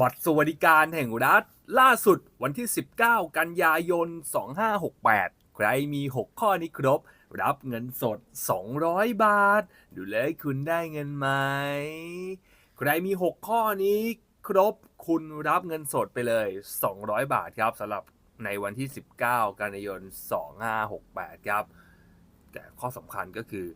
บัตรสวัสดิการแห่งรัฐ ล่าสุดวันที่ 19 กันยายน 2568 ใครมี 6 ข้อนี้ครบ รับเงินสด 200 บาท ดูเลยคุณได้เงินไหม ใครมี 6 ข้อนี้ครบคุณรับเงินสดไปเลย 200 บาทครับสำหรับในวันที่ 19 กันยายน 2568 ครับ แต่ข้อสำคัญก็คือ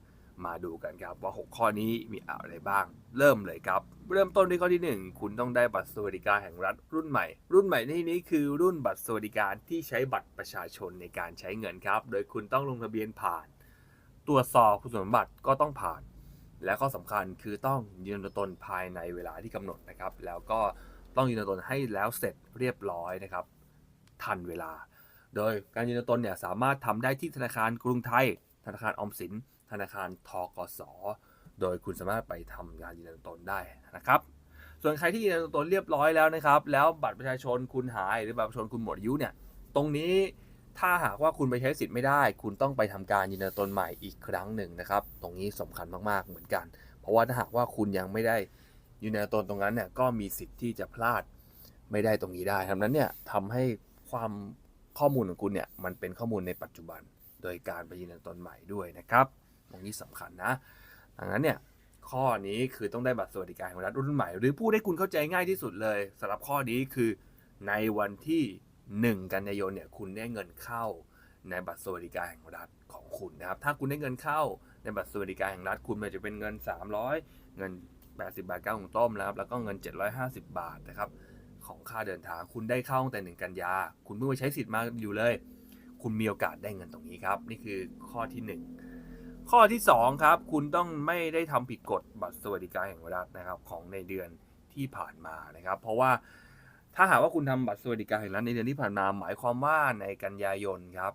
มาดูกันครับว่า 6 ข้อนี้มีอะไรบ้าง เริ่มเลยครับ เริ่มต้นที่ข้อที่ 1 คุณต้องได้บัตรสวัสดิการแห่งรัฐรุ่นใหม่ รุ่นใหม่ในที่นี้คือรุ่นบัตรสวัสดิการที่ใช้บัตรประชาชนในการใช้เงินครับ โดยคุณต้องลงทะเบียนผ่าน ตรวจสอบคุณสมบัติก็ต้องผ่าน และข้อสำคัญคือต้องยืนยันตัวตนภายในเวลาที่กำหนดนะครับ แล้วก็ต้องยืนยันตัวตนให้แล้วเสร็จเรียบร้อยนะครับ ทันเวลา โดยการยืนยันตัวตนเนี่ยสามารถทำได้ที่ธนาคารกรุงไทย ธนาคารออมสิน ธนาคารทกส โดยคุณสามารถไปทำงานยืนยันตัวตนได้นะครับ ส่วนใครที่ยืนยันตัวตนเรียบร้อยแล้วนะครับ แล้วบัตรประชาชนคุณหายหรือบัตรประชาชนคุณหมดอายุเนี่ย ตรงนี้ถ้าหากว่าคุณไปใช้สิทธิ์ไม่ได้ คุณต้องไปทำการยืนยันตัวตนใหม่อีกครั้งหนึ่งนะครับ ตรงนี้สำคัญมากๆเหมือนกัน เพราะว่าถ้าหากว่าคุณยังไม่ได้ยืนยันตัวตนตรงนั้นเนี่ยก็มีสิทธิ์ที่จะพลาดไม่ได้ตรงนี้ได้ทำนั้นเนี่ยทำให้ความข้อมูลของคุณเนี่ยมันเป็นข้อมูลในปัจจุบัน โดยการไปยืนยันตนใหม่ด้วยนะครับตรงนี้สำคัญนะ ดังนั้นเนี่ยข้อนี้คือต้องได้บัตรสวัสดิการแห่งรัฐรุ่นใหม่ หรือพูดให้คุณเข้าใจง่ายที่สุดเลยสำหรับข้อนี้คือในวันที่ 1 กันยายนเนี่ยคุณได้เงินเข้าในบัตรสวัสดิการแห่งรัฐของคุณนะครับ ถ้าคุณได้เงินเข้าในบัตรสวัสดิการแห่งรัฐคุณมันจะเป็นเงิน 300 เงิน 80 บาทก้าของต้มนะครับ แล้วก็เงิน 750 บาทนะครับ ของค่าเดินทางคุณได้เข้าตั้งแต่ 1 กันยา คุณเพิ่งไปใช้สิทธิ์มาอยู่เลย คุณมีโอกาสได้เงินตรงนี้ครับ นี่คือข้อที่ 1 ข้อที่ 2 ครับ คุณต้องไม่ได้ทำผิดกฎบัตรสวัสดิการแห่งรัฐนะครับ ของในเดือนที่ผ่านมานะครับ เพราะว่าถ้าหากว่าคุณทำบัตรสวัสดิการแห่งรัฐในเดือนที่ผ่านมา หมายความว่าในกันยายนครับ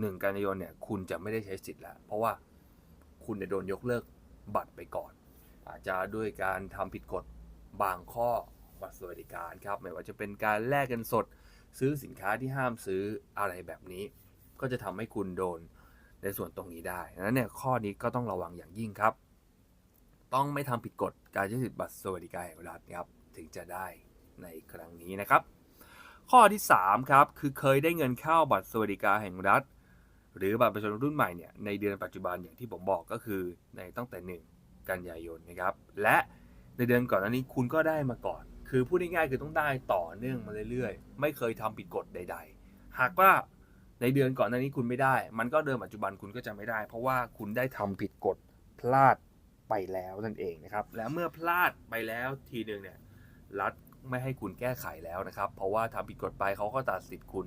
หนึ่งกันยายนเนี่ยคุณจะไม่ได้ใช้สิทธิ์แล้ว เพราะว่าคุณจะโดนยกเลิกบัตรไปก่อน อาจจะด้วยการทำผิดกฎบางข้อบัตรสวัสดิการครับไม่ว่าจะเป็นการแลกเงินสด ซื้อสินค้าที่ห้ามซื้ออะไรแบบนี้ ก็จะทำให้คุณโดนในส่วนตรงนี้ได้นั้นเนี่ยข้อนี้ก็ต้องระวังอย่างยิ่งครับ ต้องไม่ทำผิดกฎการใช้สิทธิบัตรสวัสดิการแห่งรัฐครับถึงจะได้ในครั้งนี้นะครับ ข้อที่3ครับคือเคยได้เงินเข้าบัตรสวัสดิการแห่งรัฐ หรือบัตรประชาชนรุ่นใหม่เนี่ยในเดือนปัจจุบันอย่างที่ผมบอกก็คือในตั้งแต่ 1 กันยายนนะครับและในเดือนก่อนหน้านี้คุณก็ได้มาก่อน คือพูดง่ายๆคือต้องได้ต่อเนื่องมาเรื่อยๆ ไม่เคยทำผิดกฎใด ๆ หากว่าในเดือนก่อนหน้านี้คุณไม่ได้ มันก็เดินปัจจุบันคุณก็จะไม่ได้ เพราะว่าคุณได้ทำผิดกฎพลาดไปแล้วนั่นเองนะครับ แล้วเมื่อพลาดไปแล้วทีหนึ่งเนี่ยรัฐไม่ให้คุณแก้ไขแล้วนะครับ เพราะว่าทำผิดกฎไปเขาก็ตัดสิทธิ์คุณ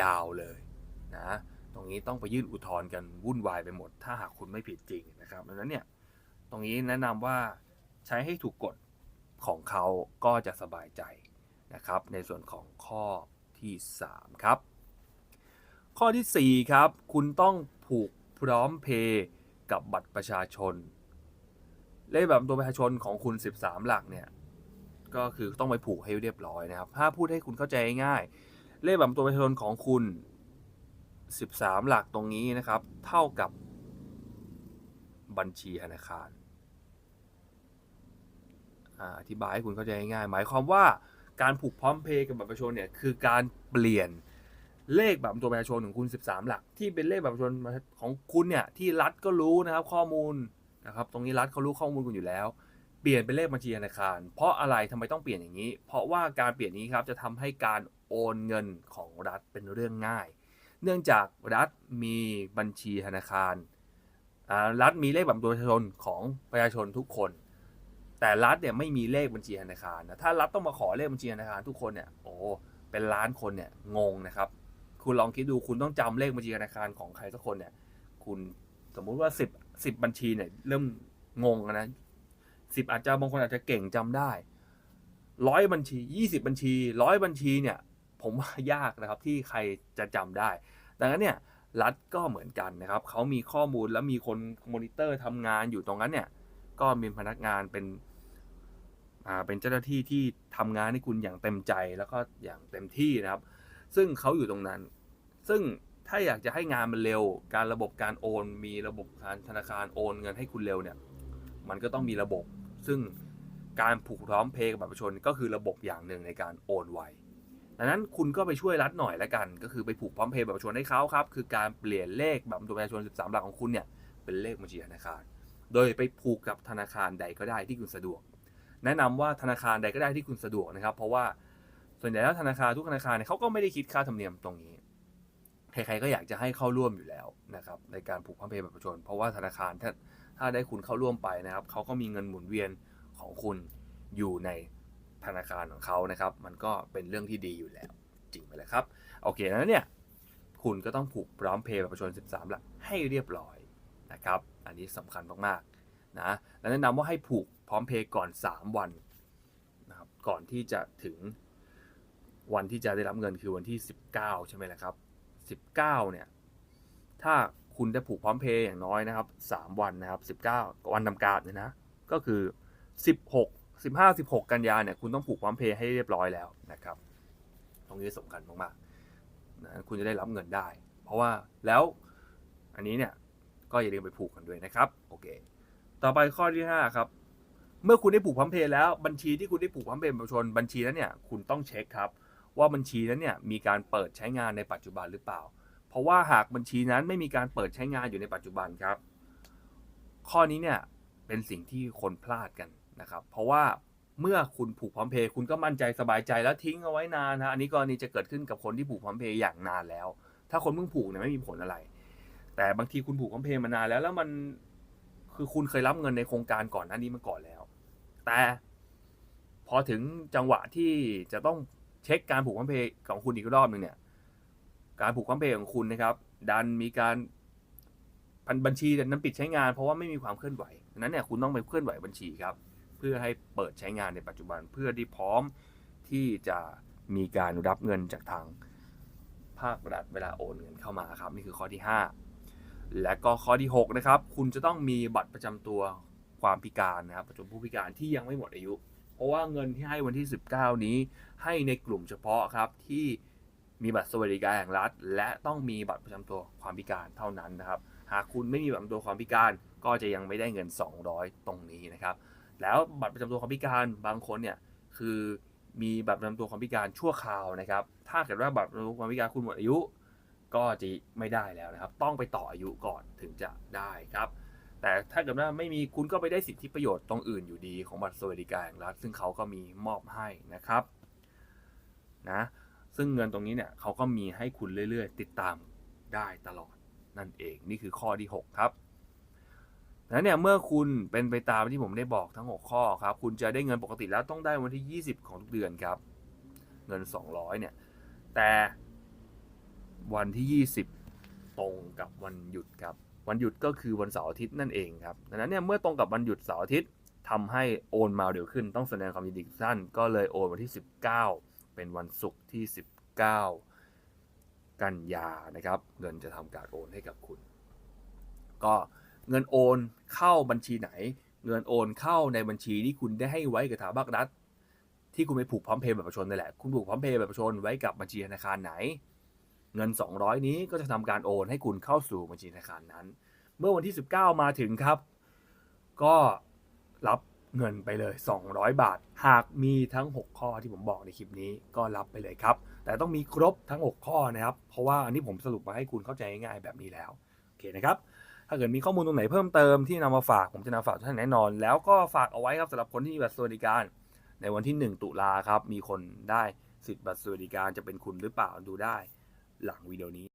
ยาวเลยนะ ตรงนี้ต้องไปยื่นอุทธรณ์กันวุ่นวายไปหมด ถ้าหากคุณไม่ผิดจริงนะครับดังนั้นเนี่ย ตรงนี้แนะนำว่าใช้ให้ถูกกฎ ของเขาก็จะสบายใจนะครับ ในส่วนของข้อที่ 3 ครับ ข้อที่ 4 ครับ คุณต้องผูกพร้อมเพย์กับบัตรประชาชน เลขแบบตัวประชาชนของคุณ 13 หลักเนี่ยก็คือต้องไปผูกให้เรียบร้อยนะครับ ถ้าพูดให้คุณเข้าใจง่าย เลขแบบตัวประชาชนของคุณ 13 หลักตรงนี้นะครับ เท่ากับบัญชีธนาคาร อธิบายให้คุณเข้าใจง่าย หมายความว่าการผูกพร้อมเพย์กับบัตรประชาชนเนี่ยคือการเปลี่ยนเลขแบบตัวประชาชนของคุณ 13 หลัก ที่เป็นเลขแบบประชาชนของคุณเนี่ยที่รัฐก็รู้นะครับข้อมูลนะครับตรงนี้รัฐเขารู้ข้อมูลคุณอยู่แล้ว เปลี่ยนเป็นเลขบัญชีธนาคาร เพราะอะไรทำไมต้องเปลี่ยนอย่างนี้ เพราะว่าการเปลี่ยนนี้ครับจะทำให้การโอนเงินของรัฐเป็นเรื่องง่าย เนื่องจากรัฐมีบัญชีธนาคารรัฐมีเลขบัตรประชาชนของประชาชนทุกคน แต่รัฐเนี่ยไม่มีเลขบัญชีธนาคารนะถ้ารัฐต้องมาขอเลขบัญชีธนาคารทุกคนเนี่ยโอ้เป็นล้านคนเนี่ยงงนะครับ คุณลองคิดดูคุณต้องจำเลขบัญชีธนาคารของใครสักคนเนี่ย คุณสมมุติว่าสิบสิบบัญชีเนี่ยเริ่มงงนะสิบอาจจะบางคนอาจจะเก่งจำได้ร้อยบัญชียี่สิบบัญชีร้อยบัญชีเนี่ย ผมว่ายากนะครับที่ใครจะจำได้ ดังนั้นเนี่ยรัฐก็เหมือนกันนะครับเขามีข้อมูลแล้วมีคนมอนิเตอร์ทำงานอยู่ตรงนั้นเนี่ย ก็มีพนักงานเป็น อ่าเป็นเจ้าหน้าที่ที่ทำงานให้คุณอย่างเต็มใจแล้วก็อย่างเต็มที่นะครับ ซึ่งเขาอยู่ตรงนั้น ซึ่งถ้าอยากจะให้งานมันเร็ว การระบบการโอน มีระบบการธนาคารโอนเงินให้คุณเร็วเนี่ย มันก็ต้องมีระบบ ซึ่งการผูกพร้อมเพย์กับบัตรประชาชนก็คือระบบอย่างหนึ่งในการโอนไวดังนั้นคุณก็ไปช่วยรัฐหน่อยละกัน ก็คือไปผูกพร้อมเพย์บัตรประชาชนให้เขาครับ คือการเปลี่ยนเลขบัตรประชาชน 13 หลักของคุณเนี่ยเป็นเลขบัญชีธนาคาร โดยไปผูกกับธนาคารใดก็ได้ที่คุณสะดวก แนะนำว่าธนาคารใดก็ได้ที่คุณสะดวกนะครับ เพราะว่าส่วนใหญ่แล้วธนาคารทุกธนาคารเนี่ยเขาก็ไม่ได้คิดค่าธรรมเนียมตรงนี้ใครๆก็อยากจะให้เข้าร่วมอยู่แล้วนะครับในการผูกพร้อมเพย์บัตรประชาชนเพราะว่าธนาคารถ้าถ้าได้คุณเข้าร่วมไปนะครับเขาก็มีเงินหมุนเวียนของคุณอยู่ในธนาคารของเขานะครับ มันก็เป็นเรื่องที่ดีอยู่แล้ว จริงไหมล่ะครับโอเคแล้วเนี่ยคุณก็ต้องผูกพร้อมเพย์บัตรประชาชน 13 หลักให้เรียบร้อยนะครับ อันนี้สำคัญมากๆ นะและแนะนำว่าให้ผูกพร้อมเพย์ก่อน 3 วันนะครับก่อนที่จะถึงวันที่จะได้รับเงินคือวันที่ 19 ใช่ไหมล่ะครับ 19 เนี่ย ถ้าคุณได้ผูกพร้อมเพย์อย่างน้อยนะครับ 3 วันนะครับ 19 วันทำการเนี่ยนะ ก็คือ 16 15 16 กันยาเนี่ย คุณต้องผูกพร้อมเพย์ให้เรียบร้อยแล้วนะครับ ตรงนี้สำคัญมากๆนะคุณจะได้รับเงินได้ เพราะว่าแล้วอันนี้เนี่ย ก็อย่าลืมไปผูกกันด้วยนะครับ โอเค ต่อไปข้อที่5ครับ เมื่อคุณได้ผูกพร้อมเพย์แล้วบัญชีที่คุณได้ผูกพร้อมเพย์ประชาชนบัญชีนั้นเนี่ยคุณต้องเช็คครับ ว่าบัญชีนั้นเนี่ยมีการเปิดใช้งานในปัจจุบันหรือเปล่า เพราะว่าหากบัญชีนั้นไม่มีการเปิดใช้งานอยู่ในปัจจุบันครับ ข้อนี้เนี่ยเป็นสิ่งที่คนพลาดกันนะครับ เพราะว่าเมื่อคุณผูกพร้อมเพย์คุณก็มั่นใจสบายใจแล้วทิ้งเอาไว้นานนะอันนี้กรณีจะเกิดขึ้นกับคนที่ผูกพร้อมเพย์อย่างนานแล้ว ถ้าคนเพิ่งผูกเนี่ยไม่มีผลอะไร แต่บางทีคุณผูกพร้อมเพย์มานานแล้วแล้วมัน คือคุณเคยรับเงินในโครงการก่อนหน้านี้มาก่อนแล้ว แต่พอถึงจังหวะที่จะต้องเช็คการผูกพร้อมเพย์ของคุณอีกรอบหนึ่งเนี่ย การผูกพร้อมเพย์ของคุณนะครับ ดันมีการพันบัญชีนั้นปิดใช้งานเพราะว่าไม่มีความเคลื่อนไหวดังนั้นเนี่ยคุณต้องไปเคลื่อนไหวบัญชีครับ เพื่อให้เปิดใช้งานในปัจจุบันเพื่อที่พร้อมที่จะมีการรับเงินจากทางภาครัฐเวลาโอนเงินเข้ามาครับ นี่คือข้อที่ 5 และก็ข้อที่6นะครับคุณจะต้องมีบัตรประจำตัวความพิการนะครับประจำผู้พิการที่ยังไม่หมดอายุ เพราะว่าเงินที่ให้วันที่ 19 นี้ ให้ในกลุ่มเฉพาะครับที่มีบัตรสวัสดิการแห่งรัฐ และต้องมีบัตรประจำตัวความพิการเท่านั้นนะครับ หากคุณไม่มีบัตรประจำตัวความพิการก็จะยังไม่ได้เงิน 200 ตรงนี้นะครับ แล้วบัตรประจำตัวความพิการบางคนเนี่ยคือมีบัตรประจำตัวความพิการชั่วคราวนะครับ ถ้าเกิดว่าบัตรประจำตัวความพิการคุณหมดอายุ ก็จะไม่ได้แล้วนะครับ ต้องไปต่ออายุก่อนถึงจะได้ครับ แต่ถ้าเกิดว่าไม่มีคุณก็ไปได้สิทธิประโยชน์ตรงอื่นอยู่ดีของบัตรสวัสดิการแห่งรัฐซึ่งเขาก็มีมอบให้นะครับนะซึ่งเงินตรงนี้เนี่ยเขาก็มีให้คุณเรื่อยๆ ติดตามได้ตลอดนั่นเองนี่คือข้อที่ 6 ครับแล้วเนี่ยเมื่อคุณเป็นไปตามที่ผมได้บอกทั้ง 6 ข้อครับ คุณจะได้เงินปกติแล้วต้องได้วันที่ 20 ของทุกเดือนครับ เงิน 200เนี่ยแต่ วันที่ 20 ตรงกับวันหยุดครับ วันหยุดก็คือวันเสาร์อาทิตย์นั่นเองครับดังนั้นเนี่ยเมื่อตรงกับวันหยุดเสาร์อาทิตย์ทำให้โอนมาเร็วขึ้น ต้องแสดงความยินดีกับท่านก็เลยโอนวันที่ 19 เป็นวันศุกร์ที่ 19 กันยานะครับ เงินจะทำการโอนให้กับคุณ ก็เงินโอนเข้าบัญชีไหน เงินโอนเข้าในบัญชีที่คุณได้ให้ไว้กับทางภาครัฐที่คุณไปผูกพร้อมเพย์แบบประชาชนนี่แหละ คุณผูกพร้อมเพย์แบบประชาชนไว้กับบัญชีธนาคารไหน เงิน 200 นี้ก็จะทำการโอนให้คุณเข้าสู่บัญชีธนาคารนั้น เมื่อวันที่ 19 มาถึงครับ ก็รับเงินไปเลย 200 บาท หากมีทั้ง 6 ข้อที่ผมบอกในคลิปนี้ก็รับไปเลยครับ แต่ต้องมีครบทั้ง 6 ข้อนะครับ เพราะว่าอันนี้ผมสรุปมาให้คุณเข้าใจง่ายๆแบบนี้แล้ว โอเคนะครับ ถ้าเกิดมีข้อมูลตรงไหนเพิ่มเติมที่นำมาฝากผมจะนำมาฝากทุกท่านแน่นอน แล้วก็ฝากเอาไว้ครับสำหรับคนที่มีบัตรสวัสดิการ ในวันที่ 1 ตุลาครับ มีคนได้สิทธิ์บัตรสวัสดิการจะเป็นคุณหรือเปล่าดูได้ หลังวิดีโอนี้